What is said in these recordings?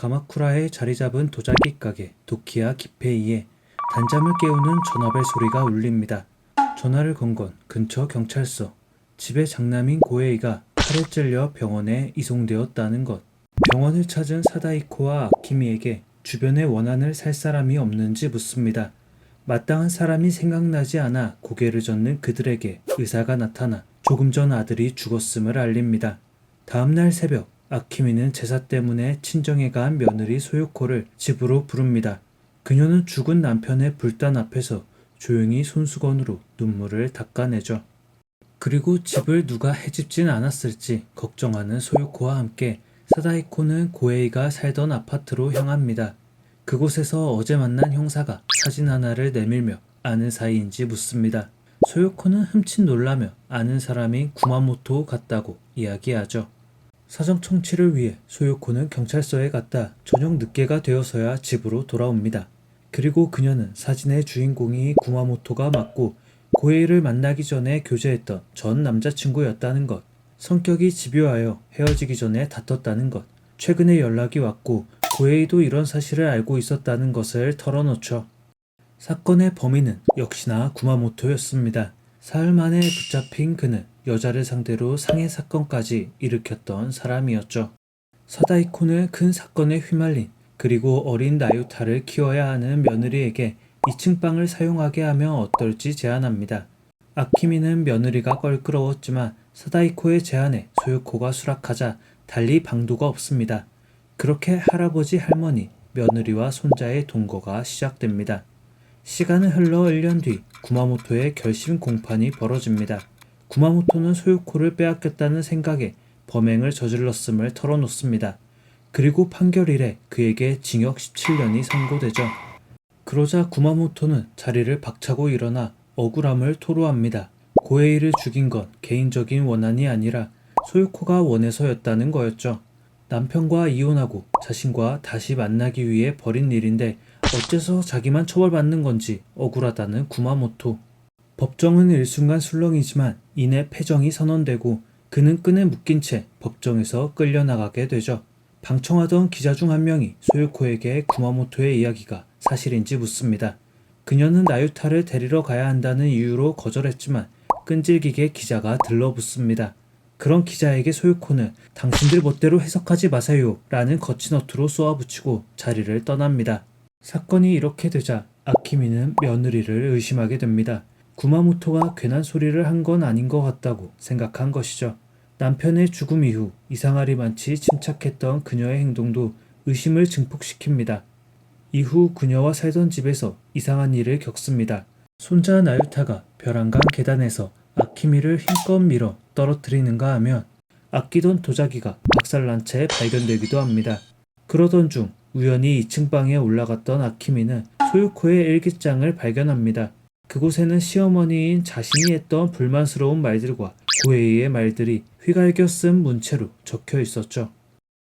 가마쿠라에 자리 잡은 도자기 가게 도키야 기페이에 단잠을 깨우는 전화벨 소리가 울립니다. 전화를 건 건 근처 경찰서. 집에 장남인 고에이가 팔에 찔려 병원에 이송되었다는 것. 병원을 찾은 사다이코와 아키미에게 주변에 원한을 살 사람이 없는지 묻습니다. 마땅한 사람이 생각나지 않아 고개를 젓는 그들에게 의사가 나타나 조금 전 아들이 죽었음을 알립니다. 다음날 새벽 아키미는 제사 때문에 친정에 간 며느리 소요코를 집으로 부릅니다. 그녀는 죽은 남편의 불단 앞에서 조용히 손수건으로 눈물을 닦아내죠. 그리고 집을 누가 해집진 않았을지 걱정하는 소요코와 함께 사다이코는 고에이가 살던 아파트로 향합니다. 그곳에서 어제 만난 형사가 사진 하나를 내밀며 아는 사이인지 묻습니다. 소요코는 흠칫 놀라며 아는 사람인 구마모토 같다고 이야기하죠. 사정 청취를 위해 소요코는 경찰서에 갔다 저녁 늦게가 되어서야 집으로 돌아옵니다. 그리고 그녀는 사진의 주인공이 구마모토가 맞고 고에이를 만나기 전에 교제했던 전 남자친구였다는 것, 성격이 집요하여 헤어지기 전에 다퉜다는 것, 최근에 연락이 왔고 고에이도 이런 사실을 알고 있었다는 것을 털어놓죠. 사건의 범인은 역시나 구마모토였습니다. 사흘 만에 붙잡힌 그는 여자를 상대로 상해 사건까지 일으켰던 사람이었죠. 사다이코는 큰 사건에 휘말린 그리고 어린 나유타를 키워야 하는 며느리에게 2층 방을 사용하게 하면 어떨지 제안합니다. 아키미는 며느리가 껄끄러웠지만 사다이코의 제안에 소요코가 수락하자 달리 방도가 없습니다. 그렇게 할아버지 할머니, 며느리와 손자의 동거가 시작됩니다. 시간은 흘러 1년 뒤 구마모토의 결심 공판이 벌어집니다. 구마모토는 소요코를 빼앗겼다는 생각에 범행을 저질렀음을 털어놓습니다. 그리고 판결 이래 그에게 징역 17년이 선고되죠. 그러자 구마모토는 자리를 박차고 일어나 억울함을 토로합니다. 고에이를 죽인 건 개인적인 원한이 아니라 소요코가 원해서였다는 거였죠. 남편과 이혼하고 자신과 다시 만나기 위해 벌인 일인데 어째서 자기만 처벌받는 건지 억울하다는 구마모토. 법정은 일순간 술렁이지만 이내 패정이 선언되고 그는 끈에 묶인 채 법정에서 끌려나가게 되죠. 방청하던 기자 중 한 명이 소요코에게 구마모토의 이야기가 사실인지 묻습니다. 그녀는 나유타를 데리러 가야 한다는 이유로 거절했지만 끈질기게 기자가 들러붙습니다. 그런 기자에게 소유코는 당신들 멋대로 해석하지 마세요 라는 거친 어투로 쏘아붙이고 자리를 떠납니다. 사건이 이렇게 되자 아키미는 며느리를 의심하게 됩니다. 구마모토가 괜한 소리를 한 건 아닌 것 같다고 생각한 것이죠. 남편의 죽음 이후 이상하리 많지 침착했던 그녀의 행동도 의심을 증폭시킵니다. 이후 그녀와 살던 집에서 이상한 일을 겪습니다. 손자 나유타가 벼랑간 계단에서 아키미를 힘껏 밀어 떨어뜨리는가 하면 아끼던 도자기가 박살난 채 발견되기도 합니다. 그러던 중 우연히 2층 방에 올라갔던 아키미는 소유코의 일기장을 발견합니다. 그곳에는 시어머니인 자신이 했던 불만스러운 말들과 고에이의 말들이 휘갈겨 쓴 문체로 적혀 있었죠.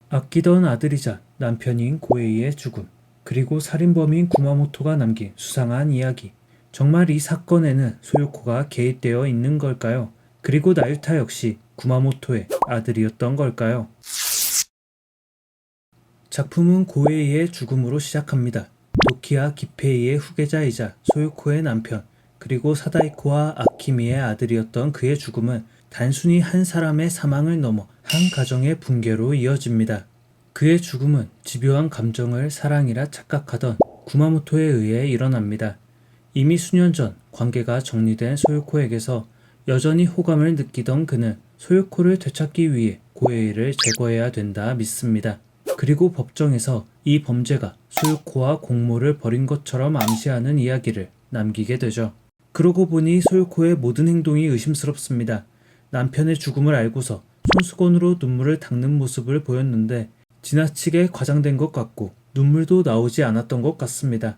아끼던 아들이자 남편인 고에이의 죽음, 그리고 살인범인 구마모토가 남긴 수상한 이야기. 정말 이 사건에는 소요코가 개입되어 있는 걸까요? 그리고 나유타 역시 구마모토의 아들이었던 걸까요? 작품은 고에이의 죽음으로 시작합니다. 도키야 기페이의 후계자이자 소요코의 남편, 그리고 사다이코와 아키미의 아들이었던 그의 죽음은 단순히 한 사람의 사망을 넘어 한 가정의 붕괴로 이어집니다. 그의 죽음은 집요한 감정을 사랑이라 착각하던 구마모토에 의해 일어납니다. 이미 수년 전 관계가 정리된 소요코에게서 여전히 호감을 느끼던 그는 소요코를 되찾기 위해 고에이를 제거해야 된다 믿습니다. 그리고 법정에서 이 범죄가 소요코와 공모를 벌인 것처럼 암시하는 이야기를 남기게 되죠. 그러고 보니 소요코의 모든 행동이 의심스럽습니다. 남편의 죽음을 알고서 손수건으로 눈물을 닦는 모습을 보였는데 지나치게 과장된 것 같고 눈물도 나오지 않았던 것 같습니다.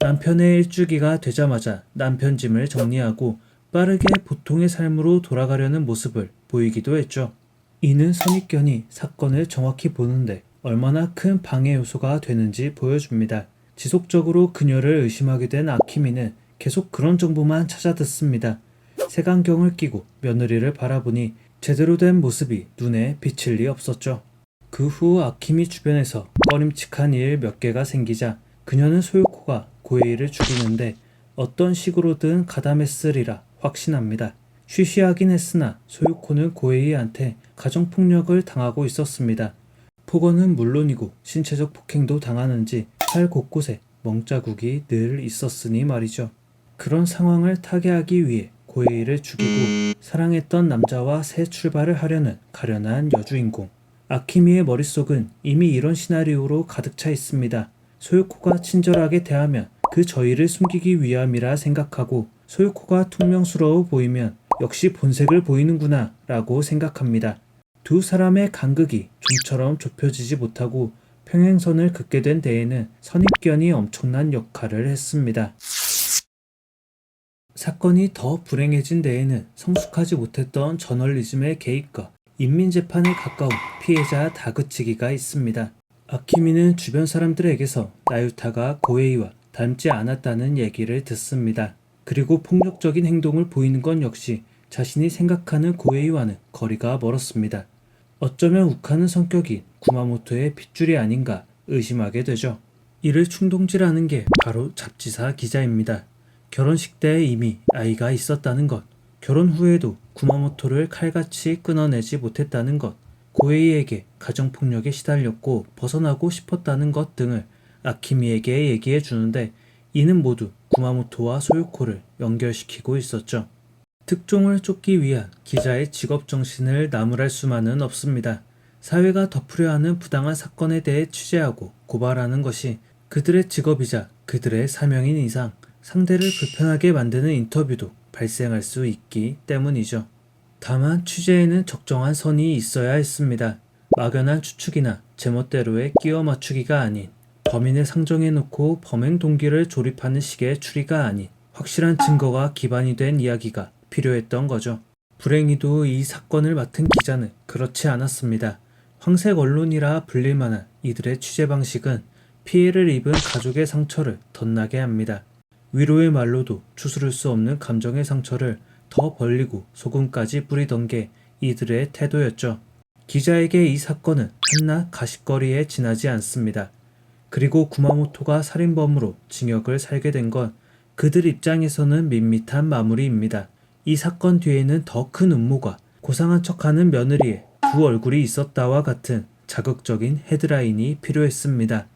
남편의 일주기가 되자마자 남편 짐을 정리하고 빠르게 보통의 삶으로 돌아가려는 모습을 보이기도 했죠. 이는 선입견이 사건을 정확히 보는데 얼마나 큰 방해 요소가 되는지 보여줍니다. 지속적으로 그녀를 의심하게 된 아키미는 계속 그런 정보만 찾아 듣습니다. 색안경을 끼고 며느리를 바라보니 제대로 된 모습이 눈에 비칠 리 없었죠. 그 후 아키미 주변에서 꺼림칙한 일 몇 개가 생기자 그녀는 소요코가 고에이를 죽이는데 어떤 식으로든 가담했으리라 확신합니다. 쉬쉬하긴 했으나 소요코는 고에이한테 가정폭력을 당하고 있었습니다. 폭언은 물론이고 신체적 폭행도 당하는지 팔 곳곳에 멍자국이 늘 있었으니 말이죠. 그런 상황을 타개하기 위해 고에이를 죽이고 사랑했던 남자와 새 출발을 하려는 가련한 여주인공. 아키미의 머릿속은 이미 이런 시나리오로 가득 차 있습니다. 소요코가 친절하게 대하면 그 저희를 숨기기 위함이라 생각하고 소요코가 퉁명스러워 보이면 역시 본색을 보이는구나 라고 생각합니다. 두 사람의 간극이 좀처럼 좁혀지지 못하고 평행선을 긋게 된 데에는 선입견이 엄청난 역할을 했습니다. 사건이 더 불행해진 데에는 성숙하지 못했던 저널리즘의 개입과 인민재판에 가까운 피해자 다그치기가 있습니다. 아키미는 주변 사람들에게서 나유타가 고에이와 닮지 않았다는 얘기를 듣습니다. 그리고 폭력적인 행동을 보이는 건 역시 자신이 생각하는 고에이와는 거리가 멀었습니다. 어쩌면 욱하는 성격이 구마모토의 핏줄이 아닌가 의심하게 되죠. 이를 충동질하는 게 바로 잡지사 기자입니다. 결혼식 때 이미 아이가 있었다는 것, 결혼 후에도 구마모토를 칼같이 끊어내지 못했다는 것, 고에이에게 가정폭력에 시달렸고 벗어나고 싶었다는 것 등을 아키미에게 얘기해 주는데 이는 모두 구마모토와 소요코를 연결시키고 있었죠. 특종을 쫓기 위한 기자의 직업 정신을 나무랄 수만은 없습니다. 사회가 덮으려 하는 부당한 사건에 대해 취재하고 고발하는 것이 그들의 직업이자 그들의 사명인 이상 상대를 불편하게 만드는 인터뷰도 발생할 수 있기 때문이죠. 다만 취재에는 적정한 선이 있어야 했습니다. 막연한 추측이나 제멋대로의 끼워 맞추기가 아닌 범인을 상정해 놓고 범행 동기를 조립하는 식의 추리가 아닌 확실한 증거가 기반이 된 이야기가 필요했던 거죠. 불행히도 이 사건을 맡은 기자는 그렇지 않았습니다. 황색 언론이라 불릴 만한 이들의 취재 방식은 피해를 입은 가족의 상처를 덧나게 합니다. 위로의 말로도 추스를 수 없는 감정의 상처를 더 벌리고 소금까지 뿌리던 게 이들의 태도였죠. 기자에게 이 사건은 한낱 가십거리에 지나지 않습니다. 그리고 구마모토가 살인범으로 징역을 살게 된 건 그들 입장에서는 밋밋한 마무리입니다. 이 사건 뒤에는 더 큰 음모가 고상한 척하는 며느리의 두 얼굴이 있었다와 같은 자극적인 헤드라인이 필요했습니다.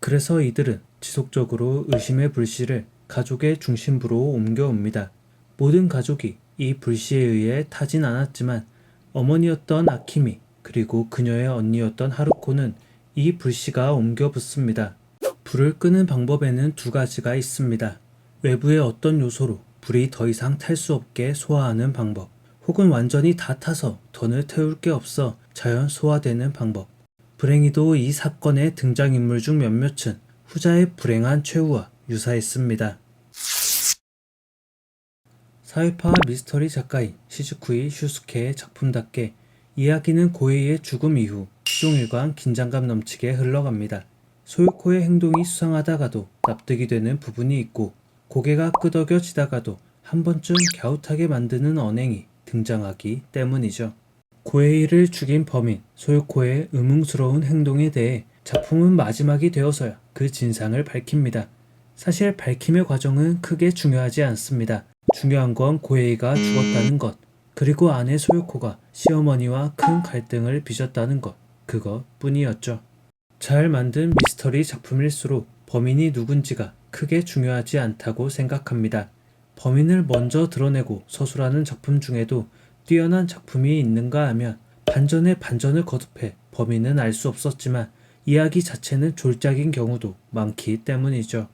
그래서 이들은 지속적으로 의심의 불씨를 가족의 중심부로 옮겨옵니다. 모든 가족이 이 불씨에 의해 타진 않았지만 어머니였던 아키미 그리고 그녀의 언니였던 하루코는 이 불씨가 옮겨 붙습니다. 불을 끄는 방법에는 두 가지가 있습니다. 외부의 어떤 요소로 불이 더 이상 탈 수 없게 소화하는 방법, 혹은 완전히 다 타서 던을 태울 게 없어 자연 소화되는 방법. 불행히도 이 사건의 등장인물 중 몇몇은 후자의 불행한 최후와 유사했습니다. 사회파 미스터리 작가인 시즈쿠이 슈스케의 작품답게 이야기는 고에이의 죽음 이후 시종일관 긴장감 넘치게 흘러갑니다. 소요코의 행동이 수상하다가도 납득이 되는 부분이 있고 고개가 끄덕여지다가도 한 번쯤 갸웃하게 만드는 언행이 등장하기 때문이죠. 고에이를 죽인 범인 소요코의 의문스러운 행동에 대해 작품은 마지막이 되어서야 그 진상을 밝힙니다. 사실 밝힘의 과정은 크게 중요하지 않습니다. 중요한 건 고에이가 죽었다는 것, 그리고 아내 소요코가 시어머니와 큰 갈등을 빚었다는 것, 그것 뿐이었죠. 잘 만든 미스터리 작품일수록 범인이 누군지가 크게 중요하지 않다고 생각합니다. 범인을 먼저 드러내고 서술하는 작품 중에도 뛰어난 작품이 있는가 하면 반전에 반전을 거듭해 범인은 알 수 없었지만 이야기 자체는 졸작인 경우도 많기 때문이죠.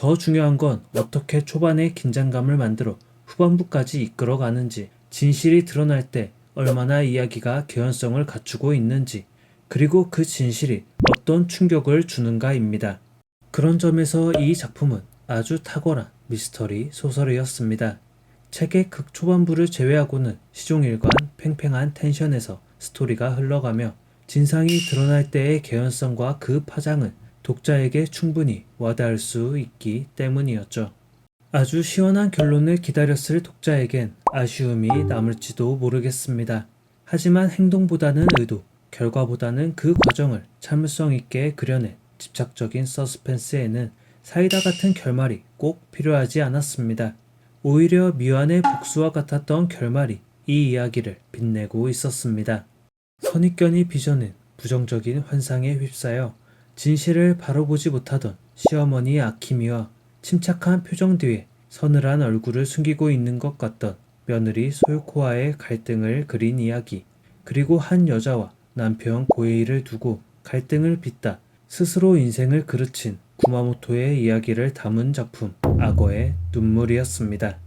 더 중요한 건 어떻게 초반에 긴장감을 만들어 후반부까지 이끌어 가는지, 진실이 드러날 때 얼마나 이야기가 개연성을 갖추고 있는지, 그리고 그 진실이 어떤 충격을 주는가입니다. 그런 점에서 이 작품은 아주 탁월한 미스터리 소설이었습니다. 책의 극 초반부를 제외하고는 시종일관 팽팽한 텐션에서 스토리가 흘러가며 진상이 드러날 때의 개연성과 그 파장은 독자에게 충분히 와닿을 수 있기 때문이었죠. 아주 시원한 결론을 기다렸을 독자에겐 아쉬움이 남을지도 모르겠습니다. 하지만 행동보다는 의도, 결과보다는 그 과정을 참을성 있게 그려낸 집착적인 서스펜스에는 사이다 같은 결말이 꼭 필요하지 않았습니다. 오히려 미완의 복수와 같았던 결말이 이 이야기를 빛내고 있었습니다. 선입견이 빚어낸 부정적인 환상에 휩싸여 진실을 바로 보지 못하던 시어머니 아키미와 침착한 표정 뒤에 서늘한 얼굴을 숨기고 있는 것 같던 며느리 소요코와의 갈등을 그린 이야기 그리고 한 여자와 남편 고에이를 두고 갈등을 빚다 스스로 인생을 그르친 구마모토의 이야기를 담은 작품 악어의 눈물이었습니다.